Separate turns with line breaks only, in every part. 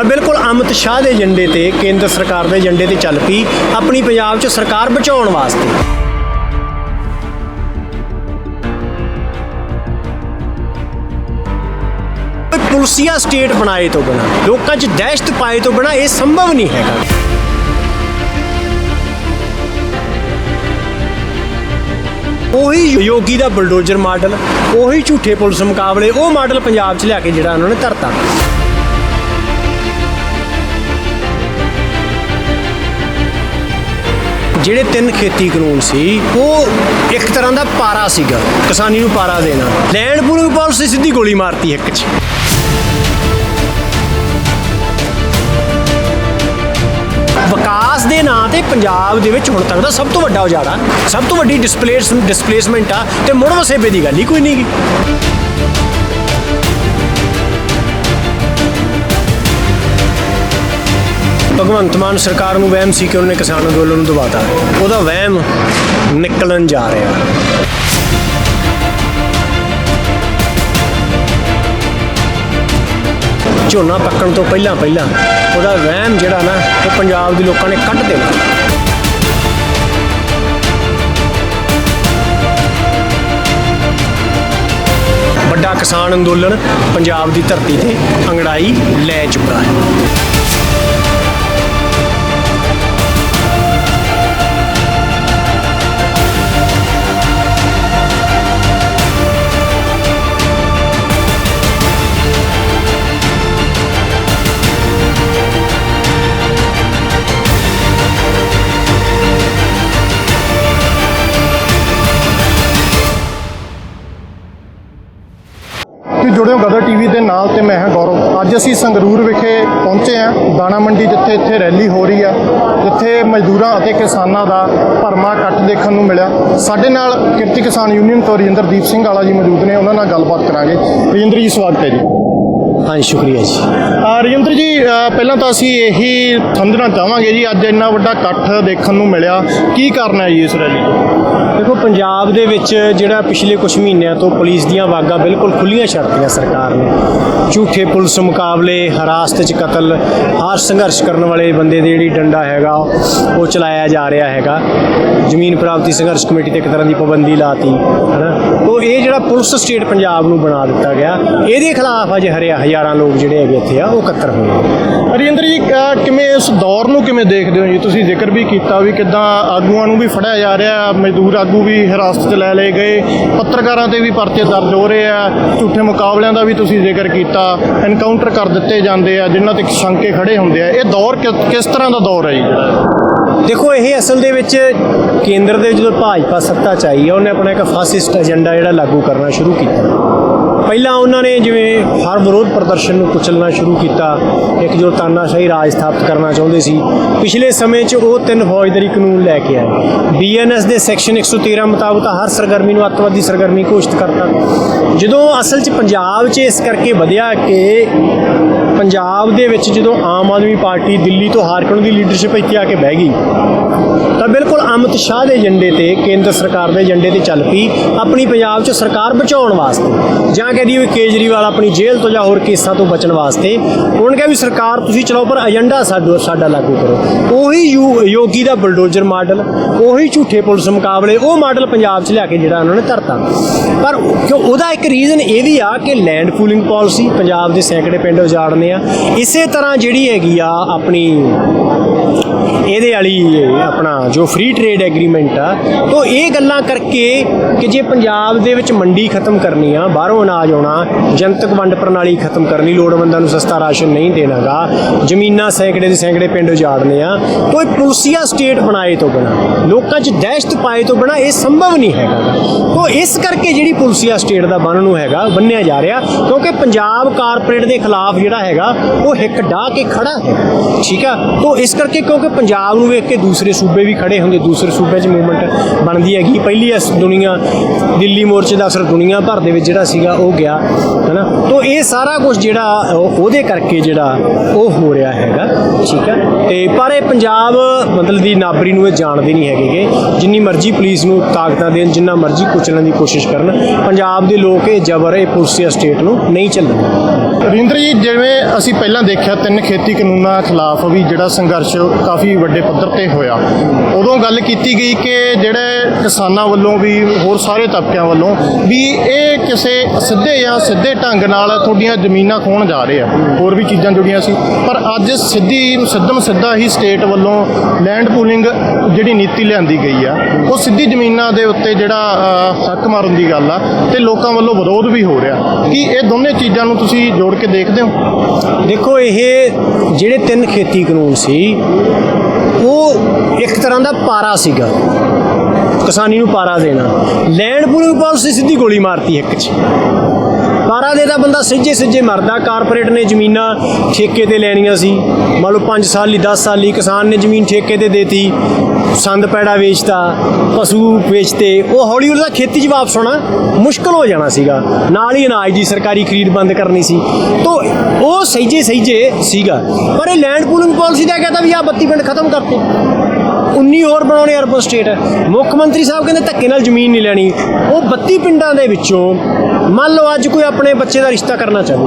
ਤਾਂ ਬਿਲਕੁਲ ਅਮਿਤ ਸ਼ਾਹ ਦੇ ਏਜੰਡੇ ਤੇ ਕੇਂਦਰ ਸਰਕਾਰ ਦੇ ਏਜੰਡੇ ਤੇ ਚੱਲ ਪਈ ਆਪਣੀ ਪੰਜਾਬ 'ਚ ਸਰਕਾਰ ਬਚਾਉਣ ਵਾਸਤੇ। ਪੁਲਸੀਆ ਸਟੇਟ ਬਣਾਏ ਤੋਂ ਬਿਨਾ, ਲੋਕਾਂ 'ਚ ਦਹਿਸ਼ਤ ਪਾਏ ਤੋਂ ਬਿਨਾ ਇਹ ਸੰਭਵ ਨਹੀਂ ਹੈਗਾ। ਉਹੀ ਯੋਗੀ ਦਾ ਬਲਡੋਜ਼ਰ ਮਾਡਲ, ਉਹੀ ਝੂਠੇ ਪੁਲਿਸ ਮੁਕਾਬਲੇ, ਉਹ ਮਾਡਲ ਪੰਜਾਬ 'ਚ ਲਿਆ ਕੇ ਜਿਹੜਾ ਉਹਨਾਂ ਨੇ ਧਰਤਾ। ਜਿਹੜੇ ਤਿੰਨ ਖੇਤੀ ਕਾਨੂੰਨ ਸੀ, ਉਹ ਇੱਕ ਤਰ੍ਹਾਂ ਦਾ ਪਾਰਾ ਸੀਗਾ, ਕਿਸਾਨੀ ਨੂੰ ਪਾਰਾ ਦੇਣਾ। ਲੈਂਡ ਪੂਲਿੰਗ ਪਾਲਿਸੀ ਸਿੱਧੀ ਗੋਲੀ ਮਾਰਤੀ ਇੱਕ 'ਚ। ਵਿਕਾਸ ਦੇ ਨਾਂ ਤੇ ਪੰਜਾਬ ਦੇ ਵਿੱਚ ਹੁਣ ਤੱਕ ਦਾ ਸਭ ਤੋਂ ਵੱਡਾ ਉਜਾੜਾ, ਸਭ ਤੋਂ ਵੱਡੀ ਡਿਸਪਲੇਸ ਡਿਸਪਲੇਸਮੈਂਟ ਆ, ਤੇ ਮੁੜ ਵਸੇਬੇ ਦੀ ਗੱਲ ਹੀ ਕੋਈ ਨਹੀਂ ਭਗਵੰਤ ਮਾਨ ਸਰਕਾਰ ਨੂੰ ਵਹਿਮ ਸੀ ਕਿ ਉਹਨੇ ਕਿਸਾਨ ਅੰਦੋਲਨ ਨੂੰ ਦਬਾਤਾ। ਉਹਦਾ ਵਹਿਮ ਨਿਕਲਣ ਜਾ ਰਿਹਾ। ਝੋਨਾ ਪੱਕਣ ਤੋਂ ਪਹਿਲਾਂ ਪਹਿਲਾਂ ਉਹਦਾ ਵਹਿਮ ਜਿਹੜਾ ਨਾ, ਉਹ ਪੰਜਾਬ ਦੇ ਲੋਕਾਂ ਨੇ ਕੱਢ ਦੇਣਾ। ਵੱਡਾ ਕਿਸਾਨ ਅੰਦੋਲਨ ਪੰਜਾਬ ਦੀ ਧਰਤੀ ਤੇ ਅੰਗੜਾਈ ਲੈ ਚੁੱਕਾ ਹੈ।
ਜੁੜਿਓ ਗਦਰ ਟੀਵੀ ਦੇ ਨਾਲ ਤੇ ਮੈਂ ਹਾਂ ਗੌਰਵ। ਅੱਜ ਅਸੀਂ ਸੰਗਰੂਰ ਵਿਖੇ ਪਹੁੰਚੇ ਹਾਂ। ਦਾਣਾ ਮੰਡੀ ਜਿੱਥੇ ਇੱਥੇ ਰੈਲੀ ਹੋ ਰਹੀ ਆ ਜਿੱਥੇ ਮਜ਼ਦੂਰਾਂ ਅਤੇ ਕਿਸਾਨਾਂ ਦਾ ਭਰਮਾ ਇਕੱਠ ਦੇਖਣ ਨੂੰ ਮਿਲਿਆ। ਸਾਡੇ ਨਾਲ ਕਿਰਤੀ ਕਿਸਾਨ ਯੂਨੀਅਨ ਤੋਂ ਰਜਿੰਦਰਦੀਪ ਸਿੰਘ ਵਾਲਾ ਜੀ ਮੌਜੂਦ ਨੇ ਉਹਨਾਂ ਨਾਲ ਗੱਲਬਾਤ ਕਰਾਂਗੇ। ਰਜਿੰਦਰ ਜੀ ਸਵਾਗਤ ਹੈ ਜੀ।
ਹਾਂਜੀ ਸ਼ੁਕਰੀਆ ਜੀ।
ਰਜਿੰਦਰ ਜੀ ਪਹਿਲਾਂ ਤਾਂ ਅਸੀਂ ਇਹੀ ਸਮਝਣਾ ਚਾਹਾਂਗੇ ਜੀ ਅੱਜ ਇੰਨਾ ਵੱਡਾ ਇਕੱਠ ਦੇਖਣ ਨੂੰ ਮਿਲਿਆ। ਕੀ ਕਾਰਨ ਹੈ ਜੀ ਇਸ ਰੈਲੀ ਦਾ
ਦੇਖੋ, ਪੰਜਾਬ ਦੇ ਵਿੱਚ ਜਿਹੜਾ ਪਿਛਲੇ ਕੁਝ ਮਹੀਨਿਆਂ ਤੋਂ ਪੁਲਿਸ ਦੀਆਂ ਵਾਗਾਂ ਬਿਲਕੁਲ ਖੁੱਲੀਆਂ ਛੱਡਤੀਆਂ ਸਰਕਾਰ ਨੇ। ਝੂਠੇ ਪੁਲਿਸ ਮੁਕਾਬਲੇ, ਹਰਾਸਤ 'ਚ ਕਤਲ ਹਰ ਸੰਘਰਸ਼ ਕਰਨ ਵਾਲੇ ਬੰਦੇ ਦੇ ਜਿਹੜੀ ਡੰਡਾ ਹੈਗਾ, ਉਹ ਚਲਾਇਆ ਜਾ ਰਿਹਾ ਹੈਗਾ। ਜ਼ਮੀਨ ਪ੍ਰਾਪਤੀ ਸੰਘਰਸ਼ ਕਮੇਟੀ ਤੇ ਇੱਕ ਤਰ੍ਹਾਂ ਦੀ ਪਾਬੰਦੀ ਲਾਤੀ, ਹਨਾ? ਉਹ ਇਹ ਜਿਹੜਾ ਪੁਲਿਸ ਸਟੇਟ ਪੰਜਾਬ ਨੂੰ ਬਣਾ ਦਿੱਤਾ ਗਿਆ, ਇਹਦੇ ਖਿਲਾਫ ਅਜੇ ਹਰਿਆ, ਹਜ਼ਾਰਾਂ ਲੋਕ ਜਿਹੜੇ ਹੈਗੇ ਇੱਥੇ ਆ, ਉਹ ਇਕੱਤਰ ਹੋਏ
ਰਜਿੰਦਰ ਜੀ ਕਿਵੇਂ ਇਸ ਦੌਰ ਨੂੰ ਕਿਵੇਂ ਦੇਖਦੇ ਹੋ ਜੀ? ਤੁਸੀਂ ਜ਼ਿਕਰ ਵੀ ਕੀਤਾ ਵੀ ਕਿਦਾਂ ਆਗੂਆਂ ਨੂੰ ਵੀ ਫੜਿਆ ਜਾ ਰਿਹਾ, ਮਜ਼ਦੂਰ ਆਗੂ ਵੀ ਹਿਰਾਸਤ 'ਚ ਲੈ ਲਏ ਗਏ। ਪੱਤਰਕਾਰਾਂ ਤੇ ਵੀ ਪਰਚੇ ਦਰਜ ਹੋ ਰਹੇ ਆ। ਝੂਠੇ ਮੁਕਾਬਲਿਆਂ ਦਾ ਵੀ ਤੁਸੀਂ ਜ਼ਿਕਰ ਕੀਤਾ। ਐਨਕਾਊਂਟਰ ਕਰ ਦਿੱਤੇ ਜਾਂਦੇ ਆ, ਜਿਨ੍ਹਾਂ ਤੇ ਸ਼ੰਕੇ ਖੜੇ ਹੁੰਦੇ ਆ। ਇਹ ਦੌਰ ਕਿ- ਕਿਸ ਤਰ੍ਹਾਂ ਦਾ ਦੌਰ ਹੈ ਜੀ? ਜਿਹੜਾ
ਦੇਖੋ, ਇਹ ਅਸਲ ਦੇ ਵਿੱਚ ਕੇਂਦਰ ਦੇ ਜਦੋਂ ਭਾਜਪਾ ਸੱਤਾ ਚ ਆਈ ਹੈ ਉਹਨੇ ਆਪਣਾ ਇੱਕ ਫਾਸਿਸਟ ਏਜੰਡਾ ਜਿਹੜਾ ਲਾਗੂ ਕਰਨਾ ਸ਼ੁਰੂ ਕੀਤਾ। ਪਹਿਲਾਂ ਉਹਨਾਂ ਨੇ ਜਿਵੇਂ ਹਰ ਵਿਰੋਧ ਪ੍ਰਦਰਸ਼ਨ ਨੂੰ ਕੁਚਲਣਾ ਸ਼ੁਰੂ ਕੀਤਾ, ਇੱਕ ਜੋ ਤਾਨਾਸ਼ਾਹੀ ਰਾਜ ਸਥਾਪਿਤ ਕਰਨਾ ਚਾਹੁੰਦੇ ਸੀ, ਪਿਛਲੇ ਸਮੇਂ 'ਚ ਉਹ ਤਿੰਨ ਫੌਜਦਾਰੀ ਕਾਨੂੰਨ ਲੈ ਕੇ ਆਏ। ਬੀਐਨਐਸ ਦੇ ਸੈਕਸ਼ਨ 113 ਮੁਤਾਬਕ ਹਰ ਸਰਗਰਮੀ ਨੂੰ ਅੱਤਵਾਦੀ ਸਰਗਰਮੀ ਘੋਸ਼ਿਤ ਕਰਤਾ। ਜਦੋਂ ਅਸਲ 'ਚ ਪੰਜਾਬ 'ਚ ਇਸ ਕਰਕੇ ਵਧਿਆ ਕਿ ਪੰਜਾਬ ਦੇ ਵਿੱਚ ਜਦੋਂ ਆਮ ਆਦਮੀ ਪਾਰਟੀ ਦਿੱਲੀ ਤੋਂ ਹਾਰਕਣ ਦੀ ਲੀਡਰਸ਼ਿਪ ਇੱਥੇ ਆ ਕੇ ਬਹਿ ਗਈ ਤਾਂ ਬਿਲਕੁਲ ਅਮਿਤ ਸ਼ਾਹ ਦੇ ਏਜੰਡੇ ਤੇ ਕੇਂਦਰ ਸਰਕਾਰ ਦੇ ਏਜੰਡੇ ਤੇ ਚੱਲ ਪਈ ਆਪਣੀ ਪੰਜਾਬ 'ਚ ਸਰਕਾਰ ਬਚਾਉਣ ਵਾਸਤੇ। ਜਾਂ ਕਹਦੀ ਵੀ ਕੇਜਰੀਵਾਲ ਆਪਣੀ ਜੇਲ੍ਹ ਤੋਂ ਜਾਂ ਹੋਰ ਕੇਸਾਂ ਤੋਂ ਬਚਣ ਵਾਸਤੇ ਉਹਨਾਂ ਕਿਹਾ ਵੀ ਸਰਕਾਰ ਤੁਸੀਂ ਚਲਾਓ ਪਰ ਏਜੰਡਾ ਸਾਡਾ ਸਾਡਾ ਲਾਗੂ ਕਰੋ। ਉਹੀ ਯੂ- ਯੋਗੀ ਦਾ ਬਲਡੋਜ਼ਰ ਮਾਡਲ, ਉਹੀ ਝੂਠੇ ਪੁਲਿਸ ਮੁਕਾਬਲੇ, ਉਹ ਮਾਡਲ ਪੰਜਾਬ 'ਚ ਲਿਆ ਕੇ ਜਿਹੜਾ ਉਹਨਾਂ ਨੇ ਧਰਤਾ। ਪਰ ਕਿਉਂ ਉਹਦਾ ਇੱਕ ਰੀਜ਼ਨ ਇਹ ਵੀ ਆ ਕਿ ਲੈਂਡ ਪੂਲਿੰਗ ਪਾਲਿਸੀ ਪੰਜਾਬ ਦੇ ਸੈਂਕੜੇ ਪਿੰਡ ਉਜਾੜਨੇ ਆ। ਇਸੇ ਤਰ੍ਹਾਂ ਜਿਹੜੀ ਹੈਗੀ ਆ ਆਪਣੀ ਇਹਦੇ ਵਾਲੀ ਆਪਣਾ ਜੋ ਫ੍ਰੀ ਟ੍ਰੇਡ ਐਗਰੀਮੈਂਟ ਆ ਤੋਂ ਇਹ ਗੱਲਾਂ ਕਰਕੇ ਕਿ ਜੇ ਪੰਜਾਬ ਦੇ ਵਿੱਚ ਮੰਡੀ ਖਤਮ ਕਰਨੀ ਆ, ਬਾਹਰੋਂ ਅਨਾਜ ਆਉਣਾ, ਜਨਤਕ ਵੰਡ ਪ੍ਰਣਾਲੀ ਖਤਮ ਕਰਨੀ ਲੋੜਵੰਦਾਂ ਨੂੰ ਸਸਤਾ ਰਾਸ਼ਨ ਨਹੀਂ ਦੇਣਾਗਾ, ਜ਼ਮੀਨਾਂ ਸੈਂਕੜੇ ਦੇ ਸੈਂਕੜੇ ਪਿੰਡ ਉਜਾੜਨੇ ਆ, ਤੋਂ ਇਹ ਪੁਲਸੀਆ ਸਟੇਟ ਬਣਾਏ ਤੋਂ ਬਿਨਾ, ਲੋਕਾਂ 'ਚ ਦਹਿਸ਼ਤ ਪਾਏ ਤੋਂ ਬਿਨਾ ਇਹ ਸੰਭਵ ਨਹੀਂ ਹੈਗਾ। ਤੋਂ ਇਸ ਕਰਕੇ ਜਿਹੜੀ ਪੁਲਸੀਆ ਸਟੇਟ ਦਾ ਬਣਨ ਨੂੰ ਹੈਗਾ, ਬੰਨਿਆ ਜਾ ਰਿਹਾ, ਕਿਉਂਕਿ ਪੰਜਾਬ ਕਾਰਪੋਰੇਟ ਦੇ ਖਿਲਾਫ ਜਿਹੜਾ ਹੈਗਾ, ਉਹ ਹਿੱਕ ਡਾਹ ਕੇ ਖੜਾ ਹੈ। ਠੀਕ ਆ? ਤੋਂ ਇਸ ਕਰਕੇ ਕਿਉਂਕਿ ਪੰਜਾਬ ਪੰਜਾਬ ਨੂੰ ਵੇਖ ਕੇ ਦੂਸਰੇ ਸੂਬੇ ਵੀ ਖੜੇ ਹੁੰਦੇ, ਦੂਸਰੇ ਸੂਬੇ 'ਚ ਮੂਵਮੈਂਟ ਬਣਦੀ ਹੈਗੀ। ਪਹਿਲੀ ਇਸ ਦੁਨੀਆ, ਦਿੱਲੀ ਮੋਰਚੇ ਦਾ ਅਸਰ ਦੁਨੀਆ ਭਰ ਦੇ ਵਿੱਚ ਜਿਹੜਾ ਸੀਗਾ, ਉਹ ਗਿਆ, ਹੈਨਾ? ਤੋਂ ਇਹ ਸਾਰਾ ਕੁਝ ਜਿਹੜਾ ਉਹਦੇ ਕਰਕੇ ਜਿਹੜਾ ਉਹ ਹੋ ਰਿਹਾ ਹੈਗਾ, ਠੀਕ ਹੈ? ਤੇ ਪਰ ਇਹ ਪੰਜਾਬ ਮਤਲਬ ਦੀ ਨਾਬਰੀ ਨੂੰ ਇਹ ਜਾਣਦੇ ਨਹੀਂ ਹੈਗੇ ਜਿੰਨੀ ਮਰਜ਼ੀ ਪੁਲਿਸ ਨੂੰ ਤਾਕਤਾਂ ਦੇਣ, ਜਿੰਨਾ ਮਰਜ਼ੀ ਕੁਚਲਣ ਦੀ ਕੋਸ਼ਿਸ਼ ਕਰਨ, ਪੰਜਾਬ ਦੇ ਲੋਕ ਇਹ ਜ਼ਬਰ, ਇਹ ਪੁਲਿਸ ਸਟੇਟ ਨੂੰ ਨਹੀਂ ਚੱਲਣ
ਰਿੰਦਰ ਜੀ ਜਿਵੇਂ ਅਸੀਂ ਪਹਿਲਾਂ ਦੇਖਿਆ, ਤਿੰਨ ਖੇਤੀ ਕਾਨੂੰਨਾਂ ਖਿਲਾਫ ਵੀ ਜਿਹੜਾ ਸੰਘਰਸ਼ ਕਾਫੀ ਵੱਡੇ ਪੱਧਰ ਤੇ ਹੋਇਆ। ਉਦੋਂ ਗੱਲ ਕੀਤੀ ਗਈ ਕਿ ਜਿਹੜੇ ਕਿਸਾਨਾਂ ਵੱਲੋਂ ਵੀ, ਹੋਰ ਸਾਰੇ ਤਬਕਿਆਂ ਵੱਲੋਂ ਵੀ ਇਹ ਕਿਸੇ ਸਿੱਧੇ ਜਾਂ ਸਿੱਧੇ ਢੰਗ ਨਾਲ ਤੁਹਾਡੀਆਂ ਜ਼ਮੀਨਾਂ ਖੋਣ ਜਾ ਰਹੇ ਆ। ਹੋਰ ਵੀ ਚੀਜ਼ਾਂ ਜੁੜੀਆਂ ਸੀ। ਪਰ ਅੱਜ ਸਿੱਧੀ, ਸਿੱਧਮ ਸਿੱਧਾ ਹੀ ਸਟੇਟ ਵੱਲੋਂ ਲੈਂਡ ਪੂਲਿੰਗ ਜਿਹੜੀ ਨੀਤੀ ਲਿਆਂਦੀ ਗਈ ਆ, ਉਹ ਸਿੱਧੀ ਜ਼ਮੀਨਾਂ ਦੇ ਉੱਤੇ ਜਿਹੜਾ ਹੱਕ ਮਾਰਨ ਦੀ ਗੱਲ ਆ ਤੇ ਲੋਕਾਂ ਵੱਲੋਂ ਵਿਰੋਧ ਵੀ ਹੋ ਰਿਹਾ। ਕਿ ਇਹ ਦੋਨੇ ਚੀਜ਼ਾਂ ਨੂੰ ਤੁਸੀਂ ਜੋੜ ਕੇ ਦੇਖਦੇ ਹੋ?
ਦੇਖੋ, ਇਹ ਜਿਹੜੇ ਤਿੰਨ ਖੇਤੀ ਕਾਨੂੰਨ ਸੀ, ਉਹ ਇੱਕ ਤਰ੍ਹਾਂ ਦਾ ਪਾਰਾ ਸੀਗਾ। ਕਿਸਾਨੀ ਨੂੰ ਪਾਰਾ ਦੇਣਾ। ਲੈਂਡ ਪੂਲਿੰਗ ਪਾਲਿਸੀ ਸਿੱਧੀ ਗੋਲੀ ਮਾਰਤੀ ਇੱਕ 'ਚ। ਪਾਰਾ ਦੇ ਦਾ ਬੰਦਾ ਸਿੱਝੇ ਸਿੱਝੇ ਮਰਦਾ। ਕਾਰਪੋਰੇਟ ਨੇ ਜ਼ਮੀਨਾਂ ਠੇਕੇ ਤੇ ਲੈਣੀਆਂ ਸੀ। ਮੰਨ ਲਓ 5 ਸਾਲ ਲਈ 10 ਸਾਲ ਲਈ ਕਿਸਾਨ ਨੇ ਜ਼ਮੀਨ ਠੇਕੇ ਤੇ ਦੇਤੀ। ਸੰਦ ਪੈੜਾ ਵੇਚਤਾ, ਪਸ਼ੂ ਵੇਚਤੇ। ਉਹ ਹੌਲੀ ਹੌਲੀ ਦਾ ਖੇਤੀ 'ਚ ਵਾਪਸ ਆਉਣਾ ਮੁਸ਼ਕਲ ਹੋ ਜਾਣਾ ਸੀਗਾ। ਨਾਲ ਹੀ ਅਨਾਜ ਦੀ ਸਰਕਾਰੀ ਖਰੀਦ ਬੰਦ ਕਰਨੀ ਸੀ। ਤੋਂ ਉਹ ਸਹੀਜੇ ਸਹੀਜੇ ਸੀਗਾ। ਪਰ ਇਹ ਲੈਂਡ ਪੂਲਿੰਗ ਪਾਲਿਸੀ ਦਾ ਕਹਿੰਦਾ ਵੀ ਆ 32 ਪਿੰਡ ਖਤਮ ਕਰਤੇ। 19 ਹੋਰ ਬਣਾਉਣੇ ਅਰਬਨ ਸਟੇਟ ਮੁੱਖ ਮੰਤਰੀ ਸਾਹਿਬ ਕਹਿੰਦੇ ਧੱਕੇ ਨਾਲ ਜ਼ਮੀਨ ਨਹੀਂ ਲੈਣੀ। ਉਹ 32 ਪਿੰਡਾਂ ਦੇ ਵਿੱਚੋਂ ਮੰਨ ਲਓ ਅੱਜ ਕੋਈ ਆਪਣੇ ਬੱਚੇ ਦਾ ਰਿਸ਼ਤਾ ਕਰਨਾ ਚਾਹੇ,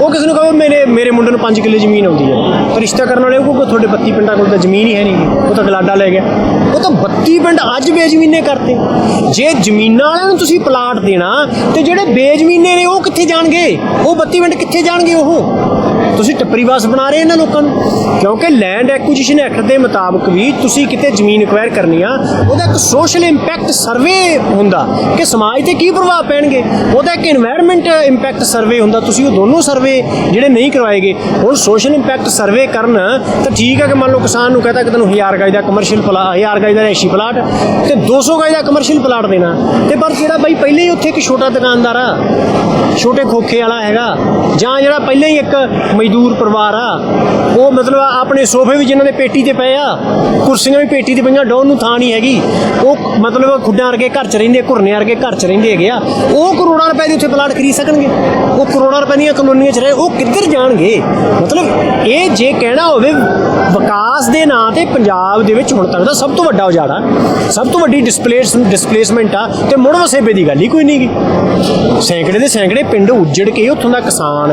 ਉਹ ਕਿਸੇ ਨੂੰ ਕਹੇ ਮੇਰੇ ਮੇਰੇ ਮੁੰਡੇ ਨੂੰ 5 ਕਿੱਲੇ ਜ਼ਮੀਨ ਆਉਂਦੀ ਹੈ। ਤਾਂ ਰਿਸ਼ਤਾ ਕਰਨ ਵਾਲੇ ਉਹ ਤੁਹਾਡੇ 32 ਪਿੰਡਾਂ ਕੋਲ ਤਾਂ ਜ਼ਮੀਨ ਹੀ ਹੈ ਨਹੀਂ, ਉਹ ਤਾਂ ਗਲਾਡਾ ਲੈ ਗਿਆ। ਉਹ ਤਾਂ 32 ਪਿੰਡ ਅੱਜ ਬੇਜ਼ਮੀਨੇ ਕਰਤੇ। ਜੇ ਜ਼ਮੀਨਾਂ ਵਾਲਿਆਂ ਨੂੰ ਤੁਸੀਂ ਪਲਾਟ ਦੇਣਾ, ਤੇ ਜਿਹੜੇ ਬੇਜ਼ਮੀਨੇ ਨੇ, ਉਹ ਕਿੱਥੇ ਜਾਣਗੇ? ਉਹ 32 ਪਿੰਡ ਕਿੱਥੇ ਜਾਣਗੇ ਉਹ? ਤੁਸੀਂ ਟੱਪਰੀ ਵਾਸ ਬਣਾ ਰਹੇ ਇਹਨਾਂ ਲੋਕਾਂ ਨੂੰ? ਕਿਉਂਕਿ ਲੈਂਡ ਐਕੁਜੀਸ਼ਨ ਐਕਟ ਦੇ ਮੁਤਾਬਕ ਵੀ ਤੁਸੀਂ ਕਿਤੇ ਜ਼ਮੀਨ ਐਕਵਾਇਰ ਕਰਨੀ ਆ, ਉਹਦਾ ਇੱਕ ਸੋਸ਼ਲ ਇੰਪੈਕਟ ਸਰਵੇ ਹੁੰਦਾ ਕਿ ਸਮਾਜ ਤੇ ਕੀ ਪ੍ਰਭਾਵ ਪੈਣਗੇ? ਉਹਦਾ ਇੱਕ এনवायरमेंट ਇੰਪੈਕਟ ਸਰਵੇ ਹੁੰਦਾ, ਤੁਸੀਂ ਉਹ ਦੋਨੋਂ ਸਰਵੇ ਜਿਹੜੇ ਨਹੀਂ ਕਰਵਾਏਗੇ ਹੁਣ ਸੋਸ਼ਲ ਇੰਪੈਕਟ ਸਰਵੇ ਕਰਨ, ਤਾਂ ਠੀਕ ਹੈ ਕਿ ਮੰਨ ਲਓ ਕਿਸਾਨ ਨੂੰ ਕਹਤਾ ਕਿ ਤੈਨੂੰ 1000 ਗਾਇ ਦਾ ਕਮਰਸ਼ੀਅਲ ਪਲਾਟ 1000 ਗਾਇ ਦਾ ਰੈਸ਼ੀ ਪਲਾਟ ਤੇ 200 ਗਜ਼ ਦਾ ਕਮਰਸ਼ੀਅਲ ਪਲਾਟ ਦੇਣਾ। ਤੇ ਪਰ ਜਿਹੜਾ ਬਾਈ ਪਹਿਲੇ ਹੀ ਉੱਥੇ ਇੱਕ ਛੋਟਾ ਦੁਕਾਨਦਾਰ ਆ, ਛੋਟੇ ਖੋਖੇ ਵਾਲਾ ਹੈਗਾ, ਜਾਂ ਜਿਹੜਾ ਪਹਿਲੇ ਹੀ ਇੱਕ ਮਜ਼ਦੂਰ ਪਰਿਵਾਰ ਆ। ਉਹ ਮਤਲਬ ਆਪਣੇ ਸੋਫੇ ਵੀ ਜਿਨ੍ਹਾਂ ਦੇ ਪੇਟੀ ਤੇ ਪਏ ਆ, ਕੁਰਸੀਆਂ ਵੀ ਪੇਟੀ ਤੇ ਪਈਆਂ, ਡਾਉਣ ਨੂੰ ਥਾਂ ਨਹੀਂ ਹੈਗੀ। ਉਹ ਮਤਲਬ ਖੁੱਡਾਂ ਵਰਗੇ ਘਰ 'ਚ ਰਹਿੰਦੇ ਘੁਰਨੇ ਵਰਗੇ ਘਰ 'ਚ ਰਹਿੰਦੇ ਹੈਗੇ ਆ। ਉਹ ਕਰੋੜਾਂ ਰੁਪਏ ਦੇ ਉੱਥੇ ਪਲਾਟ ਖਰੀਦ ਸਕਣਗੇ। ਉਹ ਕਰੋੜਾਂ ਰੁਪਏ ਦੀਆਂ ਕਲੋਨੀਆਂ 'ਚ ਰਹੇ, ਉਹ ਕਿੱਧਰ ਜਾਣਗੇ? ਮਤਲਬ ਇਹ ਜੇ ਕਹਿਣਾ ਹੋਵੇ, ਵਿਕਾਸ ਦੇ ਨਾਂ ਤੇ ਪੰਜਾਬ ਦੇ ਵਿੱਚ ਹੁਣ ਤੱਕ ਦਾ ਸਭ ਤੋਂ ਵੱਡਾ ਉਜਾੜਾ, ਸਭ ਤੋਂ ਵੱਡੀ ਡਿਸਪਲੇਸ ਡਿਸਪਲੇਸਮੈਂਟ ਆ, ਤੇ ਮੁੜ ਵਸੇਬੇ ਦੀ ਗੱਲ ਹੀ ਕੋਈ ਨਹੀਂਗੀ ਸੈਂਕੜੇ ਦੇ ਸੈਂਕੜੇ ਪਿੰਡ ਉੱਜੜ ਕੇ ਉੱਥੋਂ ਦਾ ਕਿਸਾਨ,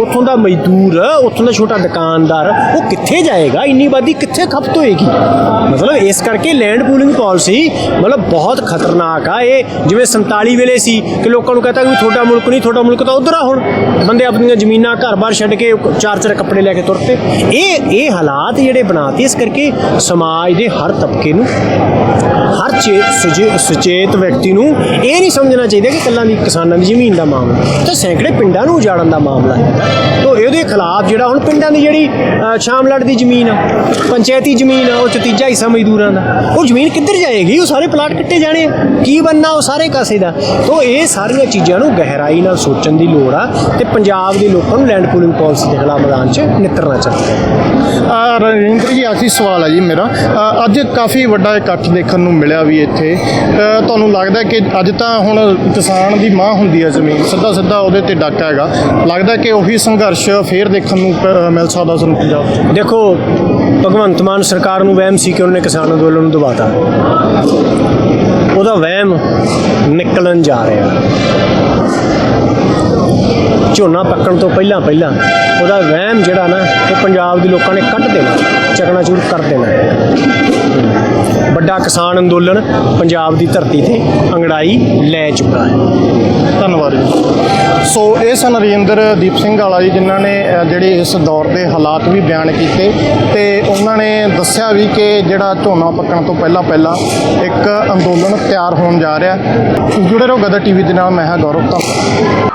ਉੱਥੋਂ ਦਾ ਮਜ਼ਦੂਰ ਉੱਥੋਂ ਦਾ ਛੋਟਾ ਦੁਕਾਨਦਾਰ, ਉਹ ਕਿੱਥੇ ਜਾਏਗਾ? ਇੰਨੀ ਆਬਾਦੀ ਕਿੱਥੇ ਖਪਤ ਹੋਏਗੀ? ਮਤਲਬ ਇਸ ਕਰਕੇ ਲੈਂਡ ਪੂਲਿੰਗ ਪਾਲਿਸੀ ਮਤਲਬ ਬਹੁਤ ਖਤਰਨਾਕ ਆ। ਇਹ ਜਿਵੇਂ 47 ਵੇਲੇ ਸੀ ਕਿ ਲੋਕਾਂ ਨੂੰ ਕਹਤਾ ਕਿ ਤੁਹਾਡਾ ਮੁਲਕ ਨਹੀਂ, ਤੁਹਾਡਾ ਮੁਲਕ ਤਾਂ ਉਧਰ ਆ ਹੁਣ। ਬੰਦੇ ਆਪਣੀਆਂ ਜ਼ਮੀਨਾਂ ਘਰ-ਬਾਰ ਛੱਡ ਕੇ ਚਾਰ ਚਾਰ ਕੱਪੜੇ ਲੈ ਕੇ ਤੁਰ ਪਏ ਇਹ ਇਹ ਹਾਲਾਤ ਜਿਹੜੇ ਬਣਾਤੇ, ਇਸ ਕਰਕੇ ਸਮਾਜ ਦੇ ਹਰ ਤਬਕੇ ਨੂੰ ਹਰ ਚੇ ਸੁਜੇ- ਸੁਚੇਤ ਵਿਅਕਤੀ ਨੂੰ ਇਹ ਨਹੀਂ ਸਮਝਣਾ ਚਾਹੀਦਾ ਕਿ ਕੱਲਾਂ ਦੀ ਕਿਸਾਨਾਂ ਦੀ ਜ਼ਮੀਨ ਦਾ ਮਾਮਲਾ ਤੇ ਸੈਂਕੜੇ ਪਿੰਡਾਂ ਨੂੰ ਉਜਾੜਨ ਦਾ ਮਾਮਲਾ ਹੈ। ਤੋ ਇਹਦੇ ਖਿਲਾਫ ਜਿਹੜਾ ਹੁਣ ਪਿੰਡਾਂ ਦੀ ਜਿਹੜੀ ਅ, ਸ਼ਾਮਲੜ ਦੀ ਜ਼ਮੀਨ ਆ ਪੰਚਾਇਤੀ ਜ਼ਮੀਨ ਆ ਉਹ ਚ ਤੀਜਾ ਹਿੱਸਾ ਮਜ਼ਦੂਰਾਂ ਦਾ। ਉਹ ਜ਼ਮੀਨ ਕਿੱਧਰ ਜਾਏਗੀ? ਉਹ ਸਾਰੇ ਪਲਾਟ ਕੱਟੇ ਜਾਣੇ ਆ। ਕੀ ਬੰਨਾ ਉਹ ਸਾਰੇ ਕਾਸੇ ਦਾ? ਤੋ ਇਹ ਸਾਰੀਆਂ ਚੀਜ਼ਾਂ ਨੂੰ ਗਹਿਰਾਈ ਨਾਲ ਸੋਚਣ ਦੀ ਲੋੜ ਆ ਤੇ ਪੰਜਾਬ ਦੇ ਲੋਕਾਂ ਨੂੰ ਲੈਂਡ ਪੂਲਿੰਗ ਪਾਲਿਸੀ ਦੇ ਖਿਲਾਫ ਮੈਦਾਨ 'ਚ ਨਿੱਤਰਨਾ ਚਾਹੀਦਾ
ਅਹ ਜੀ ਆਖਰੀ ਸਵਾਲ ਹੈ ਜੀ ਮੇਰਾ। ਅੱਜ ਕਾਫੀ ਵੱਡਾ ਇਕੱਠ ਦੇਖਣ ਨੂੰ ਮਿਲਿਆ ਵੀ ਇੱਥੇ। ਤੁਹਾਨੂੰ ਲੱਗਦਾ ਕਿ ਅੱਜ ਤਾਂ ਹੁਣ ਕਿਸਾਨ ਦੀ ਮਾਂ ਹੁੰਦੀ ਹੈ ਜ਼ਮੀਨ, ਸਿੱਧਾ ਸਿੱਧਾ ਉਹਦੇ ਤੇ ਡਾਕਾ ਹੈਗਾ। ਲੱਗਦਾ ਕਿ ਉਹੀ ਸੰਘਰਸ਼ ਫੇਰ ਦੇਖਣ ਨੂੰ ਮਿਲ ਸਕਦਾ ਸਾਨੂੰ ਪੰਜਾਬ
ਦੇਖੋ, ਭਗਵੰਤ ਮਾਨ ਸਰਕਾਰ ਨੂੰ ਵਹਿਮ ਸੀ ਕਿ ਉਹਨੇ ਕਿਸਾਨ ਅੰਦੋਲਨ ਨੂੰ ਦਬਾਤਾ। ਉਹਦਾ ਵਹਿਮ ਨਿਕਲਣ ਜਾ ਰਿਹਾ। ਝੋਨਾ ਪੱਕਣ ਤੋਂ ਪਹਿਲਾਂ ਪਹਿਲਾਂ ਉਹਦਾ ਵਹਿਮ ਜਿਹੜਾ ਨਾ, ਉਹ ਪੰਜਾਬ ਦੇ ਲੋਕਾਂ ਨੇ ਕੱਢ ਦੇਣਾ, ਚਕਨਾਚੂਰ ਕਰ ਦੇਣਾ। ਵੱਡਾ ਕਿਸਾਨ ਅੰਦੋਲਨ ਪੰਜਾਬ ਦੀ ਧਰਤੀ ਤੇ ਅੰਗੜਾਈ ਲੈ ਚੁੱਕਾ ਹੈ।
ਧੰਨਵਾਦ ਜੀ। ਸੋ ਇਹ ਸਨ ਰਜਿੰਦਰ, ਦੀਪ ਸਿੰਘ ਵਾਲਾ ਜੀ, ਜਿਨ੍ਹਾਂ ਨੇ ਜਿਹੜੇ ਇਸ ਦੌਰ ਦੇ ਹਾਲਾਤ ਵੀ ਬਿਆਨ ਕੀਤੇ ਤੇ ਉਹਨਾਂ ਨੇ ਦੱਸਿਆ ਵੀ ਕਿ ਜਿਹੜਾ ਝੋਨਾ ਪੱਕਣ ਤੋਂ ਪਹਿਲਾਂ ਪਹਿਲਾਂ ਇੱਕ ਅੰਦੋਲਨ ਤਿਆਰ ਹੋਣ ਜਾ ਰਿਹਾ। ਜੁੜੇ ਰਹੋ ਗਦਰ ਟੀਵੀ ਦੇ ਨਾਲ, ਮੈਂ ਹਾਂ ਗੌਰਵ ਧੰਨਵਾਦ